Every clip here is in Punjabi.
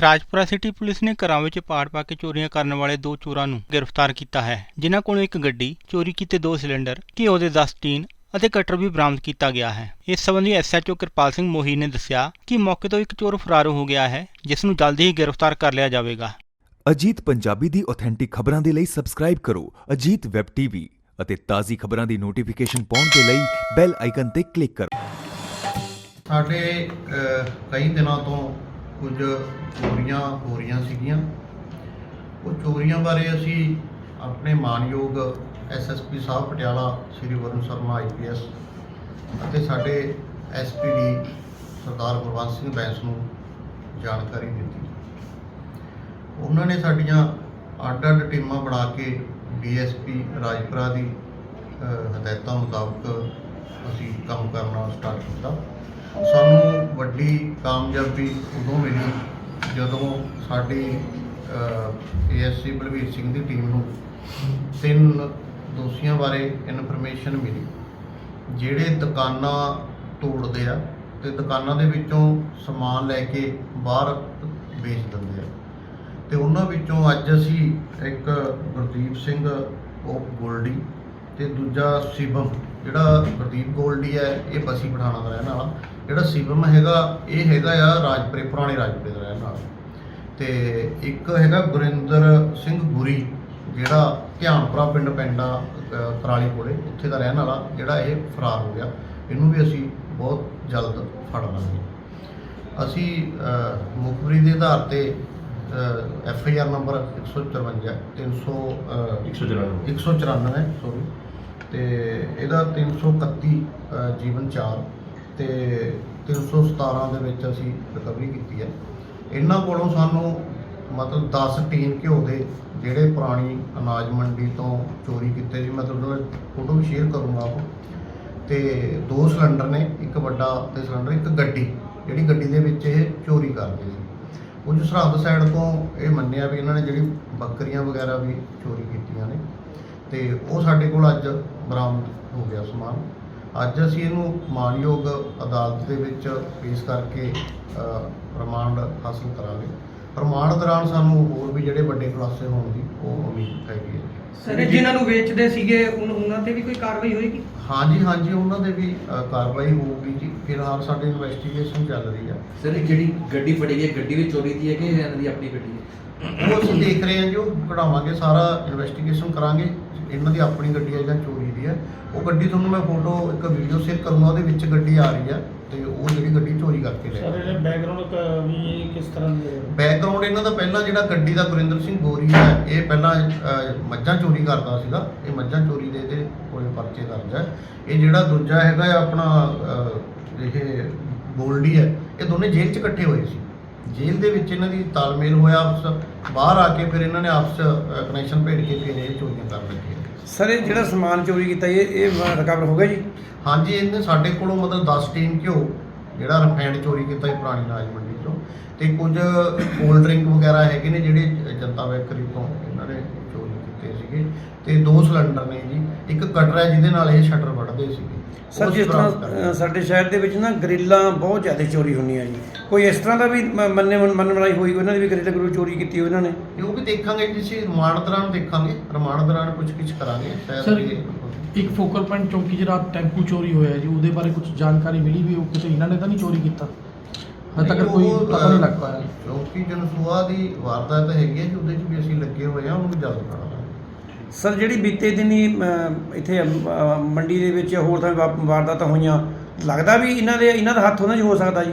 ਰਾਜਪੁਰਾ ਸਿਟੀ ਪੁਲਿਸ ਨੇ ਘਰਾਂ ਵਿੱਚ ਪਾੜ ਪਾ ਕੇ ਚੋਰੀਆਂ ਕਰਨ ਵਾਲੇ ਦੋ ਚੋਰਾਂ ਨੂੰ ਗ੍ਰਿਫਤਾਰ ਕੀਤਾ ਹੈ ਜਿਨ੍ਹਾਂ ਕੋਲੋਂ ਇੱਕ ਗੱਡੀ ਚੋਰੀ ਕੀਤੇ ਦੋ ਸਿਲੰਡਰ ਘਿਓ ਦੇ 10 ਟੀਨ ਅਤੇ ਕਟਰ ਵੀ ਬਰਾਮਦ ਕੀਤਾ ਗਿਆ ਹੈ। ਇਸ ਸੰਬੰਧੀ ਐਸਐਚਓ ਕਿਰਪਾਲ ਸਿੰਘ ਮੋਹੀ ਨੇ ਦੱਸਿਆ ਕਿ ਮੌਕੇ ਤੋਂ ਇੱਕ ਚੋਰ ਫਰਾਰ ਹੋ ਗਿਆ ਹੈ ਜਿਸ ਨੂੰ ਜਲਦੀ ਹੀ ਗ੍ਰਿਫਤਾਰ ਕਰ ਲਿਆ ਜਾਵੇਗਾ। ਅਜੀਤ ਪੰਜਾਬੀ ਦੀ ਆਥੈਂਟਿਕ ਖਬਰਾਂ ਦੇ ਲਈ ਸਬਸਕ੍ਰਾਈਬ ਕਰੋ ਅਜੀਤ ਵੈਬ ਟੀਵੀ ਅਤੇ ਤਾਜ਼ੀ ਖਬਰਾਂ ਦੀ ਨੋਟੀਫਿਕੇਸ਼ਨ ਪਾਉਣ ਦੇ ਲਈ ਬੈਲ ਆਈਕਨ ਤੇ ਕਲਿੱਕ ਕਰੋ। ਸਾਡੇ ਕਈ ਦਿਨਾਂ ਤੋਂ ਕੁਝ ਚੋਰੀਆਂ ਹੋ ਰਹੀਆਂ ਸੀਗੀਆਂ। ਉਹ ਚੋਰੀਆਂ ਬਾਰੇ ਅਸੀਂ ਆਪਣੇ ਮਾਨਯੋਗ ਐਸਐਸਪੀ ਸਾਹਿਬ ਪਟਿਆਲਾ ਸ਼੍ਰੀ ਵਰੁਣ ਸ਼ਰਮਾ ਆਈਪੀਐਸ ਅਤੇ ਸਾਡੇ ਐਸਪੀਡੀ ਸਰਦਾਰ ਗੁਰਵੰਤ ਸਿੰਘ ਬੈਂਸ ਨੂੰ ਜਾਣਕਾਰੀ ਦਿੱਤੀ। ਉਹਨਾਂ ਨੇ ਸਾਡੀਆਂ ਅੱਡ-ਅੱਡ ਟੀਮਾਂ ਬਣਾ ਕੇ ਡੀਐਸਪੀ ਰਾਜਪੁਰਾ ਦੀ ਹਦਾਇਤਾਂ ਮੁਤਾਬਕ ਅਸੀਂ ਕੰਮ ਕਰਨਾ ਸਟਾਰਟ ਕੀਤਾ। ਸਾਨੂੰ ਵੱਡੀ ਕਾਮਯਾਬੀ ਉਦੋਂ ਮਿਲੀ ਜਦੋਂ ਸਾਡੀ ਏਐਸਸੀ ਬਲਵੀਰ ਸਿੰਘ ਦੀ ਟੀਮ ਨੂੰ ਤਿੰਨ ਦੋਸ਼ੀਆਂ ਬਾਰੇ ਇਨਫੋਰਮੇਸ਼ਨ ਮਿਲੀ, ਜਿਹੜੇ ਦੁਕਾਨਾਂ ਤੋੜਦੇ ਆ ਤੇ ਦੁਕਾਨਾਂ ਦੇ ਵਿੱਚੋਂ ਸਮਾਨ ਲੈ ਕੇ ਬਾਹਰ ਵੇਚ ਦਿੰਦੇ ਆ। ਤੇ ਉਹਨਾਂ ਵਿੱਚੋਂ ਅੱਜ ਅਸੀਂ ਇੱਕ ਗੁਰਦੀਪ ਸਿੰਘ, ਉਹ ਗੋਲਡੀ ਤੇ ਦੂਜਾ ਸ਼ਿਵਮ ਜਿਹੜਾ ਗੁਰਦੀਪ ਗੋਲਡੀ ਹੈ ਇਹ ਬਸੀ ਪਠਾਣਾ ਦਾ ਰਹਿਣ ਵਾਲਾ। ਜਿਹੜਾ ਸ਼ਿਵਮ ਹੈਗਾ ਇਹ ਹੈਗਾ ਆ ਰਾਜਪੁਰੇ ਪੁਰਾਣੇ ਰਾਜਪੁਰੇ ਦਾ ਰਹਿਣ ਵਾਲਾ। ਤੇ ਇੱਕ ਹੈਗਾ ਗੁਰਿੰਦਰ ਸਿੰਘ ਗੁਰੀ ਜਿਹੜਾ ਧਿਆਨਪੁਰਾ ਪਿੰਡ ਪੈਂਦਾ ਕਰਾਲੀ ਕੋਲੇ ਉੱਥੇ ਦਾ ਰਹਿਣ ਵਾਲਾ ਜਿਹੜਾ ਇਹ ਫਰਾਰ ਹੋ ਗਿਆ। ਇਹਨੂੰ ਵੀ ਅਸੀਂ ਬਹੁਤ ਜਲਦ ਫੜ ਲਾਂਗੇ। ਅਸੀਂ ਮੁਖਬਰੀ ਦੇ ਆਧਾਰ ਤੇ F I R number 154 300 194 194 sorry ਤੇ ਇਹਦਾ 331 ਅ, ਜੀਵਨ 4 ਤੇ 317 ਦੇ ਵਿੱਚ ਅਸੀਂ ਰਿਕਵਰੀ ਕੀਤੀ ਹੈ। ਇਹਨਾਂ ਕੋਲੋਂ ਸਾਨੂੰ ਮਤਲਬ 10 ਟੀਨ ਘਿਓ ਦੇ ਜਿਹੜੇ ਪੁਰਾਣੀ ਅਨਾਜ ਮੰਡੀ ਤੋਂ ਚੋਰੀ ਕੀਤੇ ਸੀ ਮੈਂ ਤੁਹਾਨੂੰ ਫੋਟੋ ਵੀ ਸ਼ੇਅਰ ਕਰੂੰਗਾ ਆਪ। ਤੇ ਦੋ ਸਿਲੰਡਰ ਨੇ ਇੱਕ ਵੱਡਾ ਤੇ ਸਿਲੰਡਰ ਇੱਕ ਗੱਡੀ ਜਿਹੜੀ ਗੱਡੀ ਦੇ ਵਿੱਚ ਇਹ ਚੋਰੀ ਕਰਦੇ ਸੀ। ਕੁਝ ਸਰਹੱਦ ਸਾਈਡ ਤੋਂ ਇਹ ਮੰਨਿਆ ਵੀ ਇਹਨਾਂ ਨੇ ਜਿਹੜੀ ਬੱਕਰੀਆਂ ਵਗੈਰਾ ਵੀ ਚੋਰੀ ਕੀਤੀਆਂ ਨੇ। ਤੇ ਉਹ ਸਾਡੇ ਕੋਲ ਅੱਜ ਬਰਾਮਦ ਹੋ ਗਿਆ ਸਮਾਨ। ਅੱਜ ਅਸੀਂ ਇਹਨੂੰ ਮਾਨਯੋਗ ਅਦਾਲਤ ਦੇ ਵਿੱਚ ਪੇਸ਼ ਕਰਕੇ ਅ, ਰਿਮਾਂਡ ਹਾਸਲ ਕਰਾਂਗੇ। ਰਿਮਾਂਡ ਦੌਰਾਨ ਸਾਨੂੰ ਹੋਰ ਵੀ ਜਿਹੜੇ ਵੱਡੇ ਖੁਲਾਸੇ ਹੋਣ ਦੀ ਉਹ ਉਮੀਦ ਹੈਗੀ ਹੈ। ਸਰ ਇਹ ਜਿਨ੍ਹਾਂ ਨੂੰ ਵੇਚਦੇ ਸੀਗੇ ਉਨ- ਉਹਨਾਂ ਤੇ ਵੀ ਕੋਈ ਕਾਰਵਾਈ ਹੋਏਗੀ? ਹਾਂਜੀ ਹਾਂਜੀ ਉਹਨਾਂ ਦੇ ਵੀ ਅ, ਕਾਰਵਾਈ ਹੋਊਗੀ ਜੀ। ਫਿਲਹਾਲ ਸਾਡੀ ਇਨਵੈਸਟੀਗੇਸ਼ਨ ਚੱਲ ਰਹੀ ਹੈ ਸਰ ਇਹ ਜਿਹੜੀ ਗੱਡੀ ਫੜੀ ਗਈ ਹੈ ਗੱਡੀ ਵੀ ਚੋਰੀ ਦੀ ਹੈ ਕਿ ਇਹਨਾਂ ਦੀ ਆਪਣੀ ਗੱਡੀ ਹੈ? ਉਹ ਅਸੀਂ ਦੇਖ ਰਹੇ ਹਾਂ ਜੋ ਕਢਾਵਾਂਗੇ ਸਾਰਾ ਇਨਵੈਸਟੀਗੇਸ਼ਨ ਕਰਾਂਗੇ। ਇਹਨਾਂ ਦੀ ਆਪਣੀ ਗੱਡੀ ਹੈ ਜਾਂ ਚੋਰੀ ਦੀ ਹੈ। ਉਹ ਗੱਡੀ ਤੁਹਾਨੂੰ ਮੈਂ ਫੋਟੋ ਇੱਕ ਵੀਡੀਓ ਸ਼ੇਅਰ ਕਰੂੰਗਾ ਉਹਦੇ ਵਿੱਚ ਗੱਡੀ ਆ ਰਹੀ ਹੈ ਤੇ ਉਹ ਜਿਹੜੀ ਗੱਡੀ ਚੋਰੀ ਕਰਕੇ ਲੈ ਸਰ ਗਏ ਇਹਦੇ ਬੈਕਗ੍ਰਾਉਂਡ ਵੀ ਕਿਸ ਤਰ੍ਹਾਂ ਦੇ ਹੈ? ਬੈਕਗ੍ਰਾਉਂਡ ਇਹਨਾਂ ਦਾ ਪਹਿਲਾਂ ਜਿਹੜਾ ਗੱਡੀ ਦਾ ਗੁਰਿੰਦਰ ਸਿੰਘ ਗੋਰੀ ਹੈ ਇਹ ਪਹਿਲਾਂ ਅਹ, ਮੱਝਾਂ ਚੋਰੀ ਕਰਦਾ ਸੀਗਾ। ਇਹ ਮੱਝਾਂ ਚੋਰੀ ਦੇ ਇਹਦੇ ਕੋਲੇ ਪਰਚੇ ਦਰਜ ਹੈ। ਇਹ ਜਿਹੜਾ ਦੂਜਾ ਹੈਗਾ ਹੈ ਆਪਣਾ ਅਹ, ਇਹ ਗੋਲਡੀ ਹੈ ਇਹ ਦੋਨੇ ਜੇਲ੍ਹ 'ਚ ਇਕੱਠੇ ਹੋਏ ਸੀ। ਜੇਲ੍ਹ ਦੇ ਵਿੱਚ ਇਹਨਾਂ ਦੀ ਤਾਲਮੇਲ ਹੋਇਆ ਆਪਸ ਬਾਹਰ ਆ ਕੇ ਫਿਰ ਇਹਨਾਂ ਨੇ ਆਪਸ ਕਨੈਕਸ਼ਨ ਭੇਜ ਕੇ ਫਿਰ ਇਹ ਚੋਰੀਆਂ ਕਰਨ ਲੱਗੇ ਸਰ, ਇਹ ਜਿਹੜਾ ਸਮਾਨ ਚੋਰੀ ਕੀਤਾ, ਇਹ ਇਹ ਰਿਕਵਰ ਹੋ ਗਿਆ ਜੀ? ਹਾਂਜੀ, ਇਹਨੇ ਸਾਡੇ ਕੋਲੋਂ ਮਤਲਬ 10 ਟੀਨ ਘਿਓ, ਜਿਹੜਾ ਰਿਫਾਈਨਡ ਚੋਰੀ ਕੀਤਾ ਸੀ ਪੁਰਾਣੀ ਅਨਾਜ ਮੰਡੀ ਚੋਂ। ਤੇ ਕੁਝ ਕੋਲਡ ਡਰਿੰਕ ਵਗੈਰਾ ਹੈਗੇ ਨੇ ਜਿਹੜੇ ਜਨਤਾ ਬੇਕਰੀ ਤੋਂ ਇਹਨਾਂ ਨੇ ਚੋਰੀ ਕੀਤੇ ਸੀਗੇ। ਤੇ ਦੋ ਸਿਲੰਡਰ ਨੇ ਜੀ, ਇੱਕ ਕਟਰ ਹੈ ਜਿਹਦੇ ਨਾਲ ਇਹ ਸ਼ਟਰ ਵੱਢਦੇ ਸੀਗੇ। ਸਰ ਜਿਸ ਤਰ੍ਹਾਂ ਸਾਡੇ ਸ਼ਹਿਰ ਦੇ ਵਿੱਚ ਨਾ ਗਰਿੱਲਾਂ ਬਹੁਤ ਜ਼ਿਆਦਾ ਚੋਰੀ ਹੁੰਦੀਆਂ ਜੀ। ਕੋਈ ਇਸ ਤਰ੍ਹਾਂ ਦਾ ਵੀ ਮ- ਮੰਨੇ ਮੰਨ ਬਣਾਈ ਹੋਈ ਉਹਨਾਂ ਦੀ ਵੀ ਗਰਿੱਲ ਗਰੁੱਲ ਚੋਰੀ ਕੀਤੀ ਹੋਈ ਇਹਨਾਂ ਨੇ? ਇਹ ਉਹ ਵੀ ਦੇਖਾਂਗੇ ਜੀ ਅਸੀਂ ਰਿਮਾਂਡ ਦੌਰਾਨ ਦੇਖਾਂਗੇ ਰਿਮਾਂਡ ਦੌਰਾਨ ਕੁਝ ਕੁਝ ਕਰਾਂਗੇ ਸਰ, ਸ਼ਾਇਦ ਇਹ ਇੱਕ ਫੋਕਲ ਪੁਆਇੰਟ ਚੌਂਕੀ ਜਿਹੜਾ ਟੈਂਪੂ ਚੋਰੀ ਹੋਇਆ ਜੀ ਉਹਦੇ ਬਾਰੇ ਕੁਝ ਜਾਣਕਾਰੀ ਮਿਲੀ ਵੀ ਉਹ ਕਿਤੇ ਇਹਨਾਂ ਨੇ ਤਾਂ ਨਹੀਂ ਚੋਰੀ ਕੀਤਾ? ਹਜੇ ਤੱਕ ਕੋਈ ਪਤਾ ਨਹੀਂ ਲੱਗ ਪਾਇਆ। ਕਿਉਂਕਿ ਜਨਸੂਆ ਦੀ ਵਾਰਦਾਤ ਹੈਗੀ ਹੈ ਜੀ ਉਹਦੇ 'ਚ ਵੀ ਅਸੀਂ ਲੱਗੇ ਹੋਏ ਆ ਉਹਨੂੰ ਵੀ ਜਲਦ ਫੜਾਂਗੇ ਸਰ, ਜਿਹੜੀ ਬੀਤੇ ਦਿਨੀ ਇੱਥੇ ਮੰਡੀ ਦੇ ਵਿੱਚ ਹੋਰ ਥਾਂ ਵਾ- ਵਾਰਦਾਤਾਂ ਹੋਈਆਂ, ਲੱਗਦਾ ਵੀ ਇਹਨਾਂ ਦੇ, ਇਹਨਾਂ ਦਾ ਹੱਥ ਉਹਨਾਂ 'ਚ ਹੋ ਸਕਦਾ ਜੀ?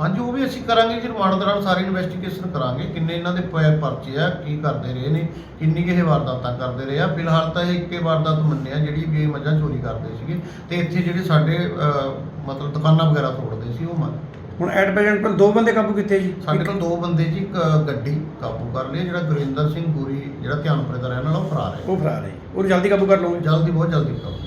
ਹਾਂਜੀ, ਉਹ ਵੀ ਅਸੀਂ ਕਰਾਂਗੇ ਜੀ ਰਿਮਾਂਡ ਦੌਰਾਨ ਸਾਰੀ ਇਨਵੈਸਟੀਗੇਸ਼ਨ ਕਰਾਂਗੇ, ਕਿੰਨੇ ਇਹਨਾਂ ਦੇ ਪਏ ਪਰਚੇ ਆ, ਕੀ ਕਰਦੇ ਰਹੇ ਨੇ, ਕਿੰਨੀ ਕੁ ਇਹ ਵਾਰਦਾਤਾਂ ਕਰਦੇ ਰਹੇ ਆ। ਫਿਲਹਾਲ ਤਾਂ ਇਹ ਇੱਕੇ ਵਾਰਦਾਤ ਮੰਨਿਆ ਜਿਹੜੀ ਵੀ ਇਹ ਮੱਝਾਂ ਚੋਰੀ ਕਰਦੇ ਸੀਗੇ, ਤੇ ਇੱਥੇ ਜਿਹੜੇ ਸਾਡੇ ਮਤਲਬ ਦੁਕਾਨਾਂ ਵਗੈਰਾ ਤੋੜਦੇ ਸੀ, ਉਹ ਮੰਨ ਹੁਣ ਐਟ ਪ੍ਰੈਜ਼ੈਂਟ ਪਰ ਦੋ ਬੰਦੇ ਕਾਬੂ ਕੀਤੇ ਜੀ। ਸਾਡੇ ਕੋਲ ਦੋ ਬੰਦੇ ਜੀ ਇੱਕ ਗੱਡੀ ਕਾਬੂ ਕਰ ਲਈ ਜਿਹੜਾ ਗੁਰਿੰਦਰ ਸਿੰਘ ਗੂਰੀ ਜਿਹੜਾ ਧਿਆਨਪੁਰੇ ਦਾ ਰਹਿਣ ਵਾਲਾ ਉਹ ਫਰਾਰ ਹੈ। ਉਹ ਫਰਾਰ ਹੈ ਉਹ ਜਲਦੀ ਕਾਬੂ ਕਰ ਲਓਗੇ ਜਲਦੀ ਬਹੁਤ ਜਲਦੀ ਕਾਬੂ